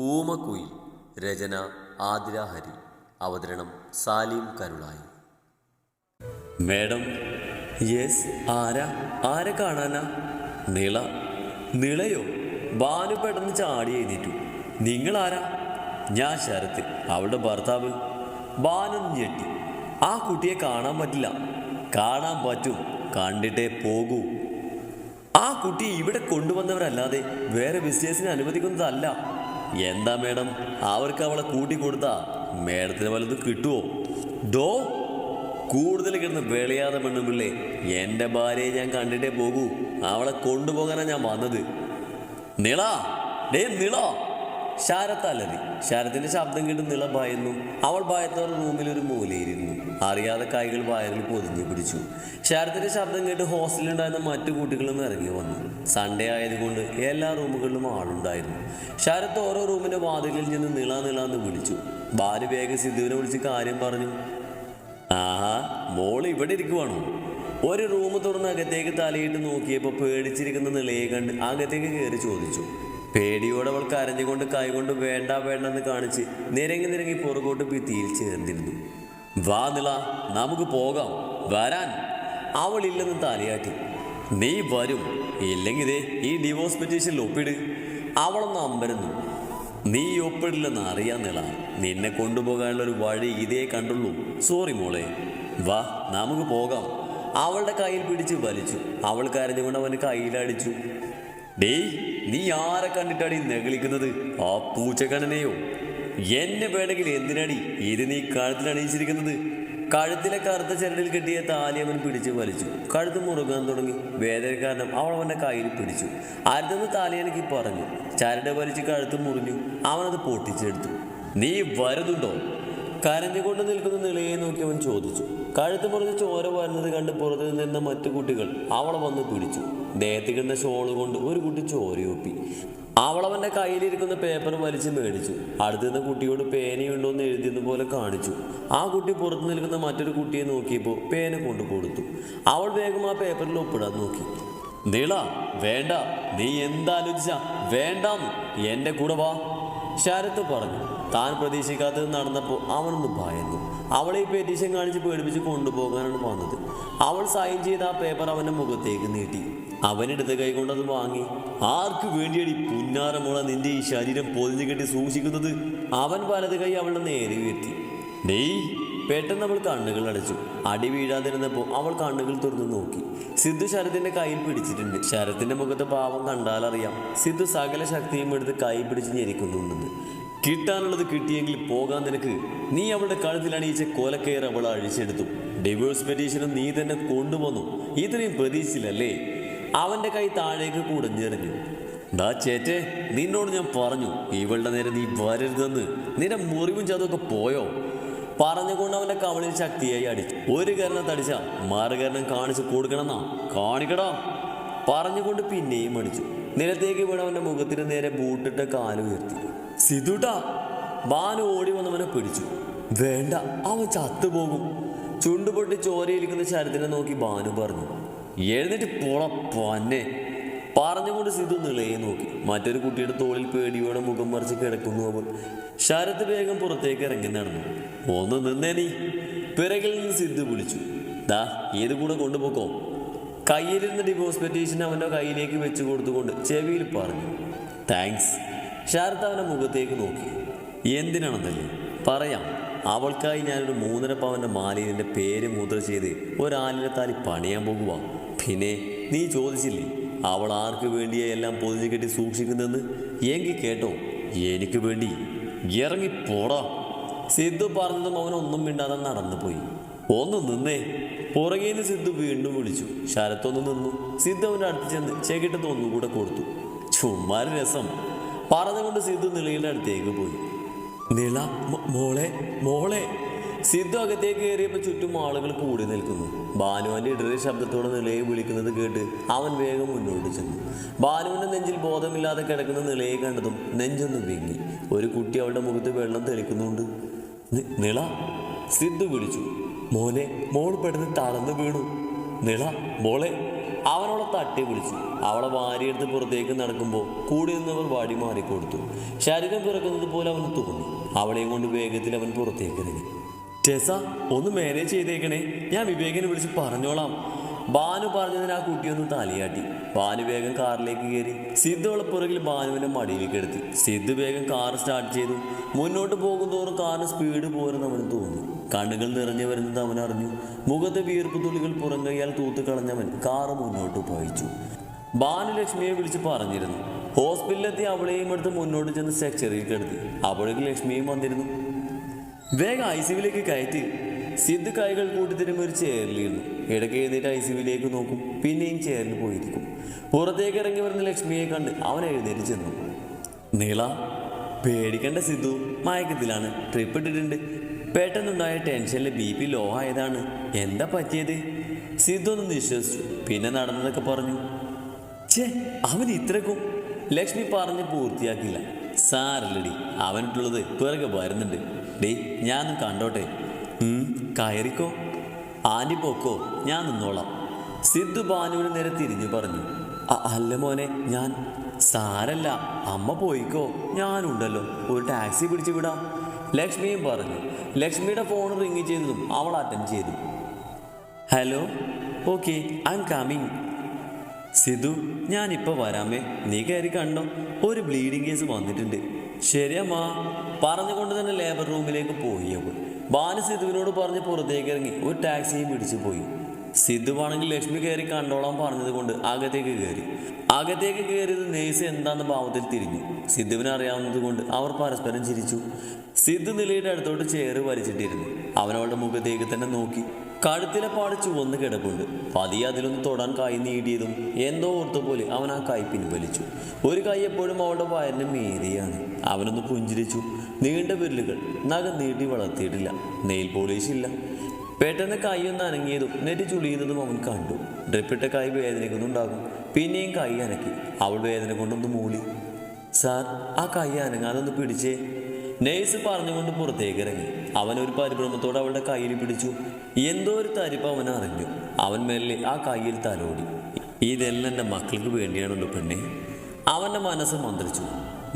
ഊമക്കുയിൽ രചന ആതിര ഹരി അവതരണം Salim Karulai. Madam yes ആരാ ആരെ കാണാനാ? നിള നിളയോ? ബാനു പെട്ടെന്ന് ചാടി എഴുന്നേറ്റു. നിങ്ങളാരാ? ഞാൻ ശരത്ത് അവളുടെ ഭർത്താവ്. ബാനു ഞെട്ടി. ആ കുട്ടിയെ കാണാൻ പറ്റില്ല. കാണാൻ പറ്റും കണ്ടിട്ടേ പോകൂ. ആ കുട്ടി ഇവിടെ കൊണ്ടുവന്നവരല്ലാതെ വേറെ ബിസിനസ്സിന് അനുവദിക്കുന്നതല്ല. എന്താ മേഡം? അവർക്ക് അവളെ കൂട്ടി കൊടുത്താ മേഡത്തിന് വല്ലതും കിട്ടുമോ ഡോ കൂടുതൽ കിടന്ന് വെളിയാതെ പെണ്ണുമില്ലേ എന്റെ ഭാര്യയെ ഞാൻ കണ്ടിട്ടേ പോകൂ. അവളെ കൊണ്ടുപോകാനാണ് ഞാൻ വന്നത്. നിള ഡേ നിള. ശാരത്തല്ലതി ശാരത്തിന്റെ ശബ്ദം കേട്ട് നിള ഭയന്നു അവൾ ഭയത്തോടെ ഒരു മൂലയിരുന്നു അറിയാതെ കൈകൾ വയറിൽ പൊതിഞ്ഞു പിടിച്ചു. ശാരത്തിന്റെ ശബ്ദം കേട്ട് ഹോസ്റ്റലിലുണ്ടായിരുന്ന മറ്റു കുട്ടികളും ഇറങ്ങി വന്നു. സൺഡേ ആയതുകൊണ്ട് എല്ലാ റൂമുകളിലും ആളുണ്ടായിരുന്നു. ശാരത്ത് ഓരോ റൂമിന്റെ വാതിലിൽ നിന്ന് നിള നിള എന്ന് വിളിച്ചു. ഭാര്യ വേഗം സിദ്ധുവിനെ വിളിച്ച് കാര്യം പറഞ്ഞു. ആഹാ മോൾ ഇവിടെ ഇരിക്കുവാണോ? ഒരു റൂം തുറന്ന് അകത്തേക്ക് തലയിട്ട് നോക്കിയപ്പോൾ പേടിച്ചിരിക്കുന്ന നിലയെ കണ്ട് അകത്തേക്ക് കയറി ചോദിച്ചു. പേടിയോടെ അവൾ കരഞ്ഞുകൊണ്ട് കൈകൊണ്ട് വേണ്ട വേണ്ടെന്ന് കാണിച്ച് നിരങ്ങി നിരങ്ങി പുറകോട്ട് ഭിത്തിയിൽ ചേർന്നിരുന്നു. വാ നിള നമുക്ക് പോകാം. വരാൻ. അവൾ ഇല്ലെന്ന് തലയാട്ടി. നീ വരും. ഇല്ലെങ്കിൽ ഈ ഡിവോഴ്സ് പെറ്റീഷനിൽ ഒപ്പിട്. അവളൊന്ന് അമ്പരുന്നു. നീ ഒപ്പിടില്ലെന്ന് അറിയാൻ നിള. നിന്നെ കൊണ്ടുപോകാനുള്ള ഒരു വഴി ഇതേ കണ്ടുള്ളൂ. സോറി മോളെ. വാ നമുക്ക് പോകാം. അവളുടെ കയ്യിൽ പിടിച്ച് വലിച്ചു. അവൾ കരഞ്ഞുകൊണ്ട് അവന് കയ്യിലടിച്ചു. ഡേയ് നീ ആരെ കണ്ടിട്ടാണ് നെകളിക്കുന്നത് ആ പൂച്ചക്കണ്ണനെയോ? എന്നെ വേണമെങ്കിൽ എന്തിനാടി ഇത് നീ കഴുത്തിൽ അണിയിച്ചിരിക്കുന്നത്? കഴുത്തിലെ കറുത്ത ചരടിൽ കെട്ടിയ താലി അവൻ പിടിച്ച് വലിച്ചു. കഴുത്ത് മുറുകാൻ തുടങ്ങി. വേദന കാരണം അവൾ അവന്റെ കയ്യിൽ പിടിച്ചു. അരുതെന്ന് താലിയനക്ക് പറഞ്ഞു. ചരട് വലിച്ച് കഴുത്ത് മുറിഞ്ഞു. അവനത് പൊട്ടിച്ചെടുത്തു. നീ വരുന്നുണ്ടോ? കരഞ്ഞുകൊണ്ട് നിൽക്കുന്ന നിളയെ നോക്കി അവൻ ചോദിച്ചു. കഴുത്ത് മുറിഞ്ഞ് ചോര വരുന്നത് കണ്ട് പുറത്തു നിന്ന മറ്റു കുട്ടികൾ അവളെ വന്ന് പിടിച്ചു. ദേഹത്ത് കിടന്ന ഷോൾ കൊണ്ട് ഒരു കുട്ടി ചോരയൊപ്പി. അവളവന്റെ കയ്യിലിരിക്കുന്ന പേപ്പർ വലിച്ച് മേടിച്ചു. അടുത്തുനിന്ന് കുട്ടിയോട് പേനയുണ്ടോ എന്ന് എഴുതിയെന്ന് പോലെ കാണിച്ചു. ആ കുട്ടി പുറത്തു നിൽക്കുന്ന മറ്റൊരു കുട്ടിയെ നോക്കിയപ്പോൾ പേന കൊണ്ട് കൊടുത്തു. അവൾ വേഗം ആ പേപ്പറിൽ ഒപ്പിടാൻ നോക്കി. നീള വേണ്ട. നീ എന്താലോചിച്ച? വേണ്ടാന്ന്. എന്റെ കൂടെ വാ ശരത്ത് പറഞ്ഞു. താൻ പ്രതീക്ഷിക്കാത്തത് നടന്നപ്പോൾ അവനൊന്ന് ഭയന്നു. അവളെ ഈ പെറ്റീഷൻ കാണിച്ച് പേടിപ്പിച്ച് കൊണ്ടുപോകാനാണ് വന്നത്. അവൾ സൈൻ ചെയ്ത ആ പേപ്പർ അവന്റെ മുഖത്തേക്ക് നീട്ടി. അവനെടുത്ത് കൈ കൊണ്ടത് വാങ്ങി. ആർക്ക് വേണ്ടിയടി പുന്നാരമുള നിന്റെ ഈ ശരീരം പൊതിഞ്ഞു കെട്ടി സൂക്ഷിക്കുന്നത്? അവൻ വലത് കൈ അവളുടെ നേരെ ഉയർത്തി. ഡേയ് പെട്ടെന്ന് അവൾ കണ്ണുകൾ അടച്ചു. അടി വീഴാതിരുന്നപ്പോൾ അവൾ കണ്ണുകൾ തുറന്നു നോക്കി. സിദ്ധു ശരത്തിന്റെ കയ്യിൽ പിടിച്ചിട്ടുണ്ട്. ശരത്തിന്റെ മുഖത്ത് പാവം കണ്ടാലറിയാം. സിദ്ധു സകല ശക്തിയും എടുത്ത് കൈ പിടിച്ച് ഞെരിക്കുന്നുണ്ടെന്ന്. കിട്ടാനുള്ളത് കിട്ടിയെങ്കിൽ പോകാൻ നിനക്ക്. നീ അവളുടെ കഴുത്തിൽ അണിയിച്ച കൊലക്കയർ അവൾ അഴിച്ചെടുത്തു. ഡിവോഴ്സ് പെറ്റീഷനും നീ തന്നെ കൊണ്ടുവന്നു. ഇത്രയും പ്രതീക്ഷിച്ചില്ലല്ലേ? അവന്റെ കൈ താഴേക്ക് കുടഞ്ഞെറിഞ്ഞു. ഡാ ചേറ്റേ നിന്നോട് ഞാൻ പറഞ്ഞു. ഇവളുടെ നേരെ നീ വരരുതെന്ന്. നിന്റെ മുറിവും ചതൊക്കെ പോയോ? പറഞ്ഞുകൊണ്ട് അവന്റെ കവളിൽ ശക്തിയായി അടിച്ചു. ഒരു കരണം തടിച്ച മറുകരണം കാണിച്ചു കൊടുക്കണമെന്നാ? കാണിക്കടാ. പറഞ്ഞുകൊണ്ട് പിന്നെയും അടിച്ചു. നിലത്തേക്ക് അവന്റെ മുഖത്തിന് നേരെ ബൂട്ടിട്ട് കാൽ സിധുട്ടാ ബാനു ഓടി വന്നവനെ പിടിച്ചു. വേണ്ട അവൻ ചത്തുപോകും. ചുണ്ടുപൊട്ടി ചോരയിരിക്കുന്ന ശരത്തിനെ നോക്കി ബാനു പറഞ്ഞു എഴുന്നേറ്റ് പോള പൊന്നെ. പറഞ്ഞുകൊണ്ട് സിധു നിളയെ നോക്കി. മറ്റൊരു കുട്ടിയുടെ തോളിൽ പേടിയോടെ മുഖം മറിച്ച് കിടക്കുന്നു അവൾ. ശരത് വേഗം പുറത്തേക്ക് ഇറങ്ങി നടന്നു. ഒന്ന് നിന്നേ നീ. പിറകിൽ നിന്ന് സിദ്ധു വിളിച്ചു ദാ ഏത് കൂടെ കൊണ്ടുപോക്കോ. കയ്യിലിരുന്ന ഡിവോഴ്സ് പെറ്റീഷൻ അവന്റെ കയ്യിലേക്ക് വെച്ച് കൊടുത്തുകൊണ്ട് ചെവിയിൽ പറഞ്ഞു താങ്ക്സ് ശരത് അവന്റെ മുഖത്തേക്ക് നോക്കി. എന്തിനാണെന്നല്ലേ പറയാം. അവൾക്കായി ഞാനൊരു മൂന്നര പവന്റെ മാലയിൽ പേര് മുദ്ര ചെയ്ത് ഒരാലിനത്താലി പണിയാൻ പോകുക പിന്നെ നീ ചോദിച്ചില്ലേ അവൾ ആർക്ക് വേണ്ടിയാ എല്ലാം പൊതിഞ്ഞു കെട്ടി സൂക്ഷിക്കുന്നതെന്ന്? എങ്കിൽ കേട്ടോ എനിക്ക് വേണ്ടി. ഇറങ്ങി പോടാ. സിദ്ധു പറഞ്ഞതും അവനൊന്നും മിണ്ടാതെ നടന്നുപോയി. ഒന്ന് നിന്നേ. പുറകെ നിന്ന് സിദ്ധു വീണ്ടും വിളിച്ചു. ശരത്തൊന്ന് നിന്നു. സിദ്ധു അവന്റെ അടുത്ത് ചെന്ന് ചെകിട്ടത്ത് ഒന്നുകൂടെ കൊടുത്തു. ചുമ്മാ രസം. പറഞ്ഞുകൊണ്ട് സിദ്ധു നിളിയുടെ അടുത്തേക്ക് പോയി. നിള മോളെ മോളെ. സിദ്ധു അകത്തേക്ക് കയറിയപ്പോൾ ചുറ്റും ആളുകൾ കൂടി നിൽക്കുന്നു. ഭാനുവിന്റെ ഇടറി ശബ്ദത്തോടെ നിലയെ വിളിക്കുന്നത് കേട്ട് അവൻ വേഗം മുന്നോട്ട് ചെന്നു. ഭാനുവിന്റെ നെഞ്ചിൽ ബോധമില്ലാതെ കിടക്കുന്ന നിലയെ കണ്ടതും നെഞ്ചൊന്ന് വീങ്ങി. ഒരു കുട്ടി അവളുടെ മുഖത്ത് വെള്ളം തെളിക്കുന്നുണ്ട്. നിള സിദ്ധു വിളിച്ചു. മോനെ മോൾ പെട്ടെന്ന് തളർന്നു വീണു. നിള മോളെ. തട്ടി വിളിച്ചു അവളെ വാരിയെടുത്ത് പുറത്തേക്ക് നടക്കുമ്പോൾ കൂടി നിന്നവർ വാടി മാറിക്കൊടുത്തു. ശരീരം പിറക്കുന്നത് പോലെ അവന് തോന്നി. അവളെയും കൊണ്ട് വേഗത്തിൽ അവൻ പുറത്തേക്ക് ഇറങ്ങി. ടെസ ഒന്ന് മാനേജ് ചെയ്തേക്കണേ. ഞാൻ വിവേകിനെ വിളിച്ച് പറഞ്ഞോളാം. ബാനു പറഞ്ഞതിന് ആ കുട്ടിയൊന്ന് തലയാട്ടി. ബാനു വേഗം കാറിലേക്ക് കയറി. സിദ്ധു അവളെ പുറകിൽ ബാനുവിന്റെ മടിയിലേക്ക് എടുത്തി. സിദ്ധു വേഗം കാർ സ്റ്റാർട്ട് ചെയ്തു. മുന്നോട്ട് പോകുന്നതോറും കാറിന് സ്പീഡ് പോരെന്ന് അവന് തോന്നി. കണ്ണുകൾ നിറഞ്ഞു വരുന്നത് അവൻ അറിഞ്ഞു. മുഖത്തെ വീർപ്പ് തുള്ളികൾ പുറങ്കയാൽ കൈയാൽ തൂത്ത് കളഞ്ഞവൻ കാറ് മുന്നോട്ട് പായിച്ചു. ഭാനുലക്ഷ്മിയെ വിളിച്ച് പറഞ്ഞിരുന്നു. ഹോസ്പിറ്റലിലെത്തി അവളെയും എടുത്ത് മുന്നോട്ട് ചെന്ന് സെക്ചറിയിൽ കിടത്തി. അപ്പോഴേക്ക് ലക്ഷ്മിയും വന്നിരുന്നു. വേഗം ഐ സിവിലേക്ക് കയറ്റി. സിദ്ധ് കൈകൾ കൂട്ടിത്തരുമ്പോൾ ഒരു ചെയറിലിരുന്നു ഇടയ്ക്ക് എഴുന്നേറ്റ് ഐ സിവിലേക്ക് നോക്കും. പിന്നെയും ചെയറിൽ പോയിരിക്കും. പുറത്തേക്ക് ഇറങ്ങി വരുന്ന ലക്ഷ്മിയെ കണ്ട് അവൻ എഴുന്നേറ്റ് ചെന്നു. നീള പേടിക്കണ്ട സിദ്ധു. മയക്കത്തിലാണ്. ട്രിപ്പ് ഇട്ടിട്ടുണ്ട്. പെട്ടെന്നുണ്ടായ ടെൻഷനിൽ ബി പി ലോ ആയതാണ്. എന്താ പറ്റിയത്? സിദ്ധു ഒന്ന് നിശ്വസിച്ചു പിന്നെ നടന്നതൊക്കെ പറഞ്ഞു. ചേ അവൻ ഇത്രക്കും. ലക്ഷ്മി പറഞ്ഞ് പൂർത്തിയാക്കില്ല സാറല്ലടി അവനിട്ടുള്ളത് പിറകെ വരുന്നുണ്ട്. ഡേ ഞാനൊന്ന് കണ്ടോട്ടെ. കയറിക്കോ. ആന്റി പോക്കോ ഞാൻ നിന്നോളാം. സിദ്ധു ബാനുവിന് നേരെ തിരിഞ്ഞു പറഞ്ഞു. "അ- അല്ല മോനെ ഞാൻ സാരല്ല. അമ്മ പോയിക്കോ. ഞാനുണ്ടല്ലോ. ഒരു ടാക്സി പിടിച്ചു വിടാം. ലക്ഷ്മിയും പറഞ്ഞു. ലക്ഷ്മിയുടെ ഫോൺ റിങ് ചെയ്തതും അവൾ അറ്റൻഡ് ചെയ്തു. Hello okay I am coming Sidhu ഞാനിപ്പോൾ വരാമേ. നീ കയറി കണ്ടോ? ഒരു ബ്ലീഡിങ് കേസ് വന്നിട്ടുണ്ട്. ശരിയമ്മാ. പറഞ്ഞുകൊണ്ട് തന്നെ ലേബർ റൂമിലേക്ക് പോയി അവൾ. ബാലു സിധുവിനോട് പറഞ്ഞ് പുറത്തേക്ക് ഇറങ്ങി. ഒരു ടാക്സിയും പിടിച്ചു പോയി. സിദ്ധു ആണെങ്കിൽ ലക്ഷ്മി കയറി കണ്ടോളാൻ പറഞ്ഞത് കൊണ്ട് അകത്തേക്ക് കയറി. അകത്തേക്ക് കയറിയത് നേഴ്സ് എന്താണെന്ന് ഭാവത്തിൽ തിരിഞ്ഞു. സിദ്ധുവിനെ അറിയാവുന്നത് കൊണ്ട് അവർ പരസ്പരം ചിരിച്ചു. സിദ്ധു നിലയുടെ അടുത്തോട്ട് ചേറ് വലിച്ചിട്ടിരുന്നു. അവനവളുടെ മുഖത്തേക്ക് തന്നെ നോക്കി. കഴുത്തിലെ പാട് ചുവന്ന് കിടപ്പുണ്ട്. പതിയെ അതിലൊന്ന് തൊടാൻ കൈ നീടിയതും എന്തോ ഓർത്ത പോലെ അവൻ ആ കൈ പിൻവലിച്ചു. ഒരു കൈ എപ്പോഴും അവളുടെ വയറിന് മേരിയാണ് അവനൊന്ന് പുഞ്ചിരിച്ചു. നീണ്ട വിരലുകൾ നഖം നീട്ടി വളർത്തിയിട്ടില്ല. നെയിൽ പോളിഷ് ഇല്ല. പെട്ടെന്ന് കൈയൊന്ന് അനങ്ങിയതും നെറ്റി ചുളിയുന്നതും അവൻ കണ്ടു. ഡ്രിപ്പിട്ട കൈ വേദനയ്ക്കൊന്നുണ്ടാകും പിന്നെയും കൈ അനക്കി. അവൾ വേദന കൊണ്ടൊന്ന് മൂളി സാർ ആ കൈ അനങ്ങാതൊന്ന് പിടിച്ചേ. നേഴ്സ് പറഞ്ഞുകൊണ്ട് പുറത്തേക്ക് ഇറങ്ങി. അവൻ ഒരു പരിഭ്രമത്തോടെ അവളുടെ കയ്യിൽ പിടിച്ചു. എന്തോ ഒരു തരിപ്പ് അവൻ അറിഞ്ഞു. അവൻ മെല്ലെ ആ കയ്യിൽ തലോടി. ഇതെല്ലാം എന്റെ മക്കൾക്ക് വേണ്ടിയാണല്ലോ പെണ്ണെ. അവന്റെ മനസ്സ് മന്ത്രിച്ചു.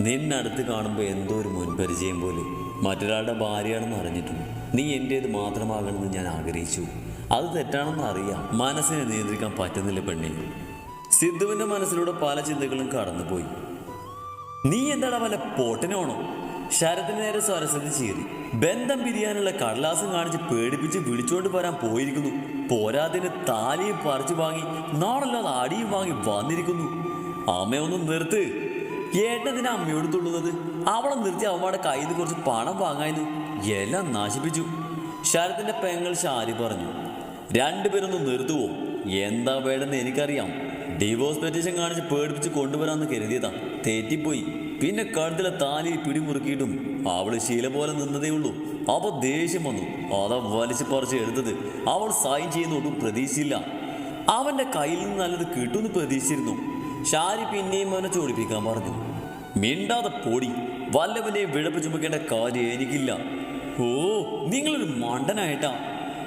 നിന്നടുത്ത് കാണുമ്പോൾ എന്തോ ഒരു മുൻപരിചയം പോലെ. മറ്റൊരാളുടെ ഭാര്യയാണെന്ന് അറിഞ്ഞിട്ടും നീ എന്റേത് മാത്രമാകണമെന്ന് ഞാൻ ആഗ്രഹിച്ചു. അത് തെറ്റാണെന്ന് അറിയാം. മനസ്സിനെ നിയന്ത്രിക്കാൻ പറ്റുന്നില്ല പെണ്ണെ. സിദ്ധുവിന്റെ മനസ്സിലൂടെ പല ചിന്തകളും കടന്നുപോയി. നീ എന്താടാ വല്ല പോട്ടനാണോ? ശരത്തിന് നേരെ സരസ്വതി ചീറി ബന്ധം പിരിയാനുള്ള കടലാസം കാണിച്ച് പേടിപ്പിച്ച് വിളിച്ചോണ്ട് വരാൻ പോയിരിക്കുന്നു. പോരാതിന് താലിയും പറിച്ചു വാങ്ങി നാളല്ലാതെ അടിയും വാങ്ങി വന്നിരിക്കുന്നു. അമ്മയൊന്ന് നിർത്ത്. ഏട്ടതിന് അമ്മയോട് തുള്ളുന്നത്? അവളെ നിർത്തി അവളുടെ കയ്യിൽ നിന്ന് കുറച്ച് പണം വാങ്ങായിരുന്നു. എല്ലാം നശിപ്പിച്ചു. ശരത്തിന്റെ പെങ്ങൾ ശാരി പറഞ്ഞു രണ്ടുപേരൊന്ന് നിർത്തുവോ? എന്താ വേണ്ടെന്ന് എനിക്കറിയാം. ഡിവോഴ്സ് പെറ്റീഷൻ കാണിച്ച് പേടിപ്പിച്ച് കൊണ്ടുവരാമെന്ന് കരുതിയതാ. തെറ്റിപ്പോയി. പിന്നെ കഴുത്തിലെ താലി പിടിമുറുക്കിയിട്ടും അവൾ ശീല പോലെ നിന്നതേ ഉള്ളൂ. അപ്പൊ ദേഷ്യം വന്നു. അതാ വലിച്ചു പറിച്ച് എടുത്തത്. അവൾ സൈൻ ചെയ്യുന്നൊട്ടും പ്രതീക്ഷിച്ചില്ല. അവന്റെ കയ്യിൽ നിന്ന് നല്ലത് കിട്ടുമെന്ന് പ്രതീക്ഷിച്ചിരുന്നു. ഷാരി പിന്നെയും അവനെ ചോടിപ്പിക്കാൻ പറഞ്ഞു. മിണ്ടാതെ പൊടി. വല്ലവനെയും വിഴപ്പ് ചുമക്കേണ്ട കാര്യം എനിക്കില്ല. ഓ നിങ്ങളൊരു മണ്ടനായിട്ടാ.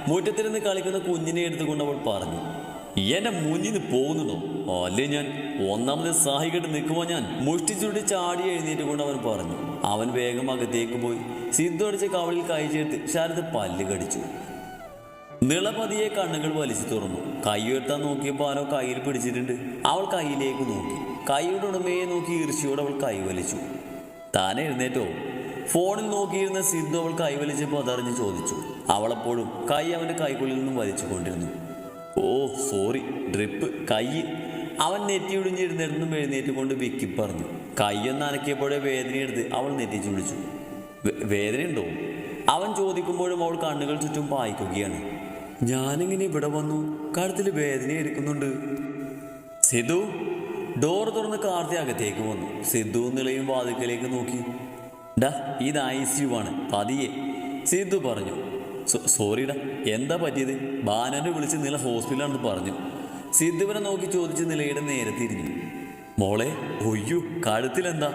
മുറ്റത്തിരുന്ന് കളിക്കുന്ന കുഞ്ഞിനെ എടുത്തുകൊണ്ട് അവൾ പറഞ്ഞു. എന്റെ മുന്നിൽ നിന്ന് പോകുന്നുണ്ടോ അല്ലേ ഞാൻ? ഒന്നാമത് സാഹികട്ട് നിൽക്കുമ്പോൾ ഞാൻ? ചുരുടി ചാടി എഴുന്നേറ്റ് കൊണ്ട് അവൻ പറഞ്ഞു. അവൻ വേഗം അകത്തേക്ക് പോയി. സിദ്ധു അടിച്ച കവളിൽ കൈ ചേർത്ത് ശാരദ പല്ല് കടിച്ചു. നിളപതിയെ കണ്ണുകൾ വലിച്ചു തുറന്നു. കൈ ഉയർത്താൻ നോക്കിയപ്പോൾ ആരോ കയ്യിൽ പിടിച്ചിട്ടുണ്ട്. അവൾ കൈയിലേക്ക് നോക്കി. കൈയുടെ ഉടമയെ നോക്കി ഈർച്ചയോടെ അവൾ കൈ വലിച്ചു. താൻ എഴുന്നേറ്റോ? ഫോണിൽ നോക്കിയിരുന്ന സിദ്ധു അവൾ കൈ വലിച്ചപ്പോൾ അതറിഞ്ഞ് ചോദിച്ചു. അവളെപ്പോഴും കൈ അവന്റെ കൈക്കുള്ളിൽ നിന്നും വലിച്ചു കൊണ്ടിരുന്നു ഓ സോറി ഡ്രിപ്പ് കൈ. അവൻ നെറ്റി ഒടിഞ്ഞിരുന്നിരുന്നും എഴുന്നേറ്റ് കൊണ്ട് വിക്കി പറഞ്ഞു. കൈയൊന്ന് അനക്കിയപ്പോഴേ വേദനയെടുത്ത് അവൾ നെറ്റിച്ചു വിളിച്ചു "വേ- വേദനയുണ്ടോ അവൻ ചോദിക്കുമ്പോഴും അവൾ കണ്ണുകൾ ചുറ്റും പായിക്കുകയാണ്. ഞാനിങ്ങനെ ഇവിടെ വന്നു. കഴുത്തിൽ വേദന എടുക്കുന്നുണ്ട്. സിദ്ധു ഡോർ തുറന്ന് കാർത്തി അകത്തേക്ക് വന്നു. സിദ്ധു നിലയും വാതിക്കലേക്ക് നോക്കി. ഡാ ഇത് ഐ സി യു ആണ്. പതിയെ. സിദ്ധു പറഞ്ഞു "സോ- സോറിടാ എന്താ പറ്റിയത്? ബാനനെ വിളിച്ച് നില ഹോസ്പിറ്റലാണെന്ന് പറഞ്ഞു. സിദ്ധുവിനെ നോക്കി ചോദിച്ച് നിലയുടെ നേരെ തിരിഞ്ഞു മോളെ ഒയ്യു കഴുത്തിലെന്താ?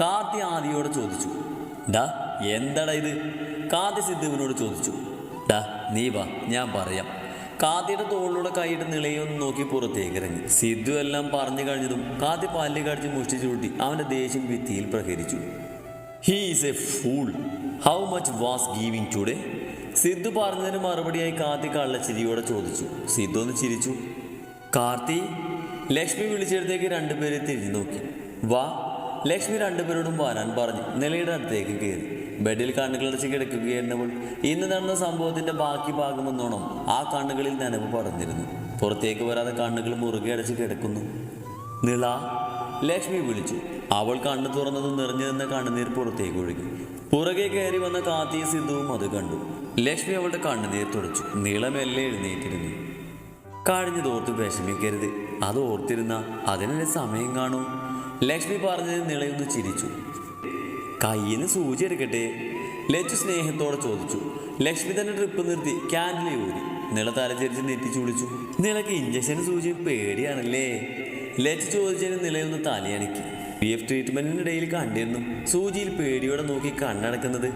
കാർത്തി ആദിയോട് ചോദിച്ചു. ഡാ എന്താടാ ഇത്? കാർത്തി സിദ്ധുവിനോട് ചോദിച്ചു. ഡാ നീ വാ ഞാൻ പറയാം. കാത്തിയുടെ തോളിലൂടെ കൈയിട്ട് നിളയൊന്ന് നോക്കി പുറത്തേക്ക് ഇറങ്ങി സിദ്ധു എല്ലാം പറഞ്ഞു കഴിഞ്ഞതും കാത്തി പല്ല് കടിച്ച് മുഷ്ടി ചൂട്ടി അവന്റെ ദേഷ്യം ഭിത്തിയിൽ പ്രഹരിച്ചു. He is a fool how much was giving today Sidhu പറഞ്ഞതിന് മറുപടിയായി കാർത്തി കള്ളച്ചിരിയോടെ ചോദിച്ചു. സിദ്ധു ഒന്ന് ചിരിച്ചു. കാർത്തി ലക്ഷ്മി വിളിച്ചെടുത്തേക്ക് രണ്ടുപേരെ തിരിഞ്ഞു നോക്കി. വാ ലക്ഷ്മി രണ്ടുപേരോടും വരാൻ പറഞ്ഞു. നിലയുടെ അടുത്തേക്ക് കയറി. ബെഡിൽ കണ്ണുകളടച്ച് കിടക്കുകയായിരുന്നവൾ ഇന്ന് നടന്ന സംഭവത്തിന്റെ ബാക്കി ഭാഗമെന്നോണം ആ കണ്ണുകളിൽ നനവ് പടർന്നിരുന്നു. പുറത്തേക്ക് വരാതെ കണ്ണുകൾ മുറുകെ അടച്ച് കിടക്കുന്നു. നിള ലക്ഷ്മി വിളിച്ചു. അവൾ കണ്ണു തുറന്നതും നിറഞ്ഞു നിന്ന കണ്ണുനീർ പുറത്തേക്ക് ഒഴുകി. പുറകെ കയറി വന്ന കാത്തിയ സിദ്ധുവും അത് കണ്ടു. ലക്ഷ്മി അവളുടെ കണ്ണുനീർ തുടച്ചു. നീളമെല്ലെ എഴുന്നേറ്റിരുന്നു. കഴിഞ്ഞതോർത്ത് വിഷമിക്കരുത്. അത് ഓർത്തിരുന്ന അതിനല്ലേ സമയം കാണൂ? ലക്ഷ്മി പറഞ്ഞത് നിളയൊന്ന് ചിരിച്ചു. കയ്യിൽ നിന്ന് സൂചി എടുക്കട്ടെ? ലച്ചു സ്നേഹത്തോടെ ചോദിച്ചു. ലക്ഷ്മി തന്നെ ട്രിപ്പ് നിർത്തി ക്യാൻഡിൽ ഊരി. നിള തലചരിച്ച് നെറ്റിച്ചു വിളിച്ചു. നിളക്ക് ഇഞ്ചക്ഷൻ സൂചി പേടിയാണല്ലേ? ലച്ചു ചോദിച്ചതിന് നിളയൊന്ന് തലയണക്കി പി എഫ് ട്രീറ്റ്മെന്റിനിടയിൽ കണ്ടിരുന്നു. സൂചിയിൽ പേടിയോടെ നോക്കി കണ്ണടക്കുന്നത്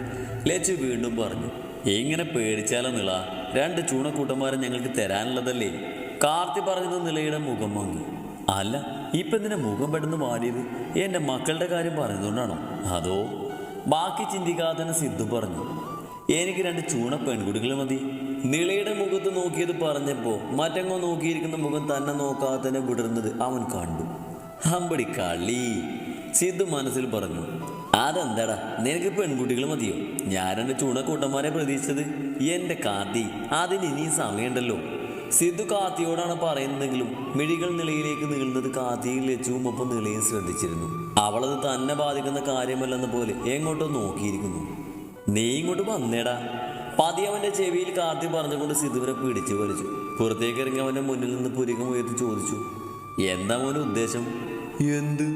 ലച്ചു വീണ്ടും പറഞ്ഞു. ഇങ്ങനെ പേടിച്ചാലോ നിള രണ്ട് ചൂണക്കൂട്ടന്മാരെ ഞങ്ങൾക്ക് തരാനുള്ളതല്ലേ? കാർത്തി പറഞ്ഞത് നിളയുടെ മുഖം വാങ്ങി അല്ല ഇപ്പൊ എന്തിനാ മുഖം പെട്ടെന്ന് മാറിയത്? എന്റെ മക്കളുടെ കാര്യം പറഞ്ഞതുകൊണ്ടാണോ അതോ? ബാക്കി ചിന്തിക്കാതെ തന്നെ സിദ്ധു പറഞ്ഞു. എനിക്ക് രണ്ട് ചൂണ പെൺകുട്ടികൾ മതി. നിളയുടെ മുഖത്ത് നോക്കിയത് പറഞ്ഞപ്പോ മറ്റെങ്ങോ നോക്കിയിരിക്കുന്ന മുഖം തന്നെ നോക്കാതെ തന്നെ വിടർന്നത് അവൻ കണ്ടു. അമ്പടി കളി സിദ്ധു മനസ്സിൽ പറഞ്ഞു അതെന്താടാ? നിനക്ക് പെൺകുട്ടികൾ മതിയോ? ഞാൻ ചൂണ കൂട്ടന്മാരെ പ്രതീക്ഷിച്ചത്. എന്റെ കാർത്തി അതിന് ഇനിയും സമയമുണ്ടല്ലോ. സിദ്ധു കാത്തിയോടാണ് പറയുന്നതെങ്കിലും മിഴികൾ നിലയിലേക്ക് നീളുന്നത് കാർത്തിയും ലച്ചുവും ഒപ്പം നിലയും ശ്രദ്ധിച്ചിരുന്നു. അവളത് തന്നെ ബാധിക്കുന്ന കാര്യമല്ലെന്ന പോലെ എങ്ങോട്ടോ നോക്കിയിരിക്കുന്നു. നീ ഇങ്ങോട്ട് വന്നേടാ. പതി അവന്റെ ചെവിയിൽ കാർത്തി പറഞ്ഞുകൊണ്ട് സിദ്ധുവിനെ പിടിച്ചു വലിച്ചു. പുറത്തേക്ക് ഇറങ്ങി അവന്റെ മുന്നിൽ നിന്ന് പുരികം ഉയർത്തി ചോദിച്ചു എന്താ മോനെ ഉദ്ദേശം? എന്ത്?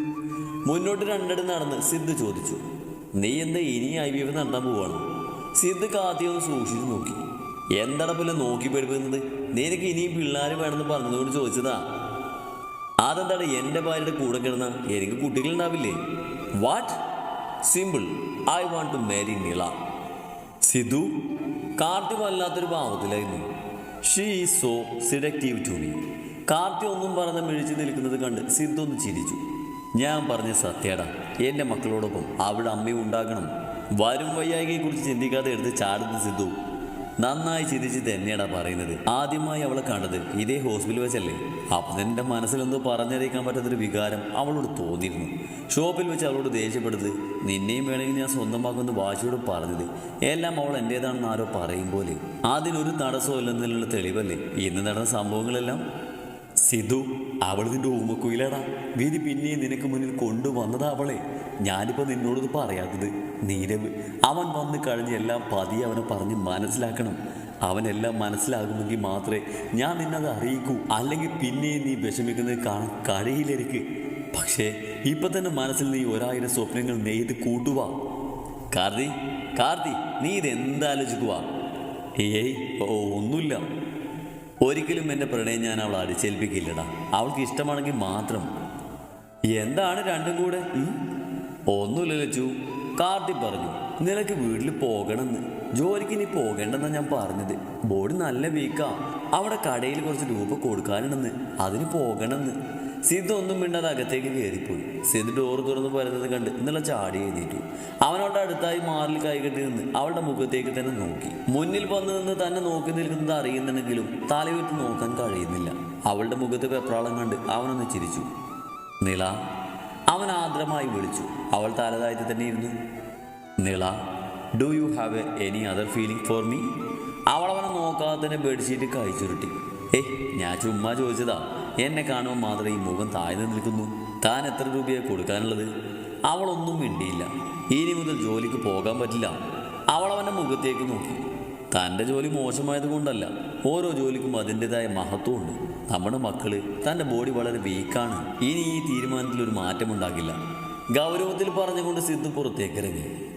മുന്നോട്ട് രണ്ടടി നടന്ന് സിദ്ധു ചോദിച്ചു നീ എന്താ ഇനി ഐ വി എഫ് നടത്താൻ പോവാണ്? സിദ്ധു കാത്തി ഒന്ന് സൂക്ഷിച്ചു നോക്കി. എന്താണ് പോലെ നോക്കി പഠിപ്പിക്കുന്നത് നിനക്ക് ഇനിയും പിള്ളേർ വേണമെന്ന് പറഞ്ഞതുകൊണ്ട് ചോദിച്ചതാ. അതെന്താണ് എന്റെ ഭാര്യയുടെ കൂടെ കിടന്ന? എനിക്ക് കുട്ടികളുണ്ടാവില്ലേ? What simple I want to marry Nila Sidhu Karthi വല്ലാത്തൊരു ഭാവത്തിലായിരുന്നു. She is so seductive to me Karthi ഒന്നും പറഞ്ഞ മിഴിച്ചു നിൽക്കുന്നത് കണ്ട് സിദ്ധു ഒന്ന് ചിരിച്ചു. ഞാൻ പറഞ്ഞ സത്യടാ. എന്റെ മക്കളോടൊപ്പം അവിടെ അമ്മയും ഉണ്ടാകണം. വരും വയ്യായികയെ കുറിച്ച് ചിന്തിക്കാതെ എടുത്ത് ചാടുന്ന സിദ്ധു. നന്നായി ചിന്തിച്ച് തന്നെയാണ് പറയുന്നത്. ആദ്യമായി അവളെ കണ്ടത് ഇതേ ഹോസ്പിറ്റൽ വെച്ചല്ലേ? അപ്പം എന്റെ മനസ്സിലെന്തോ പറഞ്ഞറിയിക്കാൻ പറ്റാത്തൊരു വികാരം അവളോട് തോന്നിയിരുന്നു. ഷോപ്പിൽ വെച്ച് അവളോട് ദേഷ്യപ്പെടുന്നത് നിന്നെയും വേണമെങ്കിൽ ഞാൻ സ്വന്തമാക്കുമെന്ന് വാശിയോട് പറഞ്ഞത്. എല്ലാം അവൾ എന്റേതാണെന്ന് ആരോ പറയും പോലെ. അതിനൊരു തടസ്സമില്ലെന്നുള്ള തെളിവല്ലേ? ഇന്ന് നടന്ന സംഭവങ്ങളെല്ലാം സിധു അവൾ നിന്റെ ഊമക്കുയിലാടാ. വിധി പിന്നെയും നിനക്ക് മുന്നിൽ കൊണ്ടുവന്നതാ അവളെ. ഞാനിപ്പോൾ നിന്നോടത് പറയാത്തത് നീരവ് അവൻ വന്നു കഴിഞ്ഞ് എല്ലാം പതിയെ അവനെ പറഞ്ഞ് മനസ്സിലാക്കണം. അവനെല്ലാം മനസ്സിലാകുമെങ്കിൽ മാത്രമേ ഞാൻ നിന്നത് അറിയിക്കൂ അല്ലെങ്കിൽ പിന്നെയും നീ വിഷമിക്കുന്നത് കാണാൻ കഴിയില്ലെനിക്ക് പക്ഷേ ഇപ്പം തന്നെ മനസ്സിൽ നീ ഒരായിരം സ്വപ്നങ്ങൾ നെയ്ത് കൂട്ടുവാ. കാർത്തി കാർത്തി നീ ഇതെന്താലോചിക്കുക ഏയ് ഓ ഒന്നുമില്ല. ഒരിക്കലും എന്റെ പ്രണയം ഞാൻ അവൾ അടിച്ചേൽപ്പിക്കില്ലടാ. അവൾക്ക് ഇഷ്ടമാണെങ്കിൽ മാത്രം. എന്താണ് രണ്ടും കൂടെ? ഒന്നുമില്ല ലച്ചു. കാർത്തി പറഞ്ഞു നിനക്ക് വീട്ടിൽ പോകണമെന്ന്. ജോലിക്ക് ഇനി പോകേണ്ടെന്നാണ് ഞാൻ പറഞ്ഞത്. ബോഡി നല്ല വീക്കാ. അവിടെ കടയിൽ കുറച്ച് രൂപ കൊടുക്കാനുണ്ടെന്ന്. അതിന് പോകണമെന്ന്. സിദ്ധു ഒന്നും മിണ്ടാതെ അകത്തേക്ക് കയറിപ്പോയി. സിദ്ധു ഡോർ തുറന്ന് വരുന്നത് കണ്ട് എന്നുള്ള ചാടി എഴുതിയിട്ടു അവനോട് അടുത്തായി മാറിൽ കൈകെട്ടി നിന്ന് അവളുടെ മുഖത്തേക്ക് തന്നെ നോക്കി. മുന്നിൽ വന്ന് നിന്ന് തന്നെ നോക്കി നിൽക്കുന്നത് അറിയുന്നുണ്ടെങ്കിലും തലവിട്ട് നോക്കാൻ കഴിയുന്നില്ല. അവളുടെ മുഖത്ത് വെപ്രാളം കണ്ട് അവനൊന്ന് ചിരിച്ചു. നിള അവൻ ആദ്രമായി വിളിച്ചു. അവൾ തലതായിട്ട് തന്നെ ഇരുന്നു. Nila do you have any other feeling for me അവൾ അവനെ നോക്കാതെ തന്നെ ബെഡ്ഷീറ്റ് കഴിച്ചുരുട്ടി ഏയ് ഞാൻ ചുമ്മാ ചോദിച്ചതാ. എന്നെ കാണുമ്പോൾ മാത്രമേ ഈ മുഖം താഴ്ന്നു നിൽക്കുന്നു. താൻ എത്ര രൂപയാണ് കൊടുക്കാനുള്ളത്? അവളൊന്നും മിണ്ടിയില്ല. ഇനി മുതൽ ജോലിക്ക് പോകാൻ പറ്റില്ല. അവളവന്റെ മുഖത്തേക്ക് നോക്കി. തന്റെ ജോലി മോശമായത് കൊണ്ടല്ല. ഓരോ ജോലിക്കും അതിന്റെതായ മഹത്വമുണ്ട്. നമ്മുടെ മക്കൾ തന്റെ ബോഡി വളരെ വീക്കാണ്. ഇനി ഈ തീരുമാനത്തിൽ ഒരു മാറ്റമുണ്ടാകില്ല. ഗൗരവത്തിൽ പറഞ്ഞുകൊണ്ട് സിദ്ധു പുറത്തേക്ക് ഇറങ്ങി